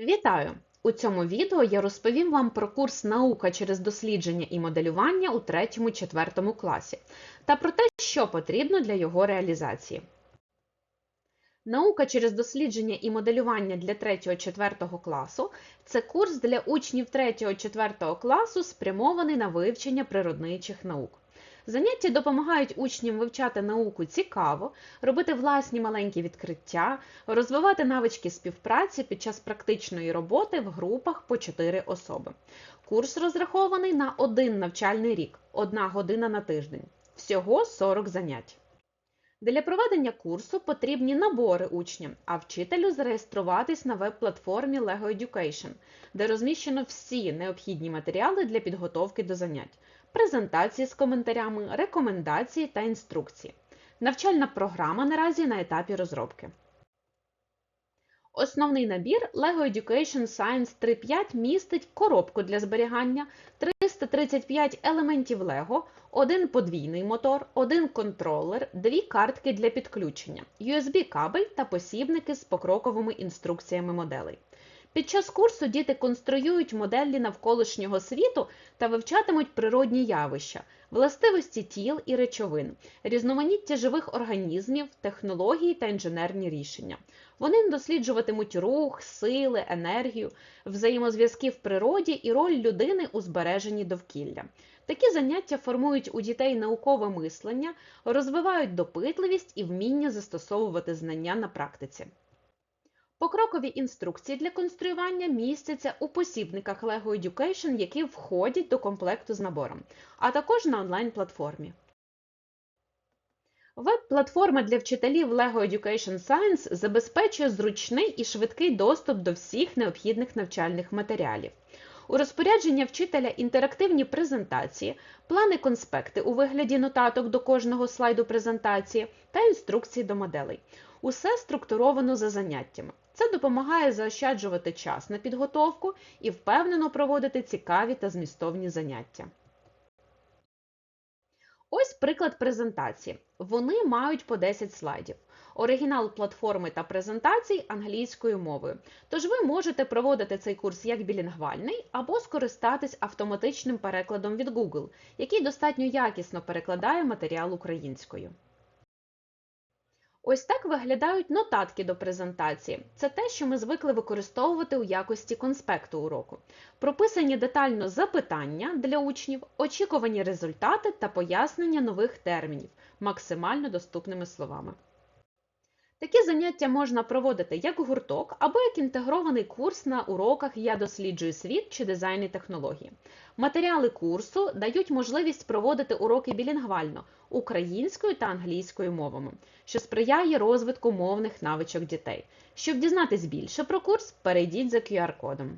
Вітаю! У цьому відео я розповім вам про курс Наука через дослідження і моделювання у 3-4 класі та про те, що потрібно для його реалізації. Наука через дослідження і моделювання для 3-4 класу це курс для учнів 3-4 класу, спрямований на вивчення природничих наук. Заняття допомагають учням вивчати науку цікаво, робити власні маленькі відкриття, розвивати навички співпраці під час практичної роботи в групах по 4 особи. Курс розрахований на один навчальний рік, одна година на тиждень. Всього 40 занять. Для проведення курсу потрібні набори учням, а вчителю зареєструватись на веб-платформі LEGO Education, де розміщено всі необхідні матеріали для підготовки до занять, презентації з коментарями, рекомендації та інструкції. Навчальна програма наразі на етапі розробки. Основний набір LEGO Education Science 3.5 містить коробку для зберігання, 335 елементів LEGO, один подвійний мотор, один контролер, дві картки для підключення, USB-кабель та посібники з покроковими інструкціями моделей. Під час курсу діти конструюють моделі навколишнього світу та вивчатимуть природні явища, властивості тіл і речовин, різноманіття живих організмів, технології та інженерні рішення. Вони досліджуватимуть рух, сили, енергію, взаємозв'язки в природі і роль людини у збереженні довкілля. Такі заняття формують у дітей наукове мислення, розвивають допитливість і вміння застосовувати знання на практиці. Покрокові інструкції для конструювання містяться у посібниках LEGO Education, які входять до комплекту з набором, а також на онлайн-платформі. Веб-платформа для вчителів LEGO Education Science забезпечує зручний і швидкий доступ до всіх необхідних навчальних матеріалів. У розпорядження вчителя інтерактивні презентації, плани конспекти у вигляді нотаток до кожного слайду презентації та інструкції до моделей. Усе структуровано за заняттями. Це допомагає заощаджувати час на підготовку і впевнено проводити цікаві та змістовні заняття. Ось приклад презентації. Вони мають по 10 слайдів. Оригінал платформи та презентацій англійською мовою. Тож ви можете проводити цей курс як білінгвальний або скористатись автоматичним перекладом від Google, який достатньо якісно перекладає матеріал українською. Ось так виглядають нотатки до презентації. Це те, що ми звикли використовувати у якості конспекту уроку. Прописані детально запитання для учнів, очікувані результати та пояснення нових термінів максимально доступними словами. Такі заняття можна проводити як гурток або як інтегрований курс на уроках Я досліджую світ чи дизайн і технології. Матеріали курсу дають можливість проводити уроки білінгвально українською та англійською мовами, що сприяє розвитку мовних навичок дітей. Щоб дізнатись більше про курс, перейдіть за QR-кодом.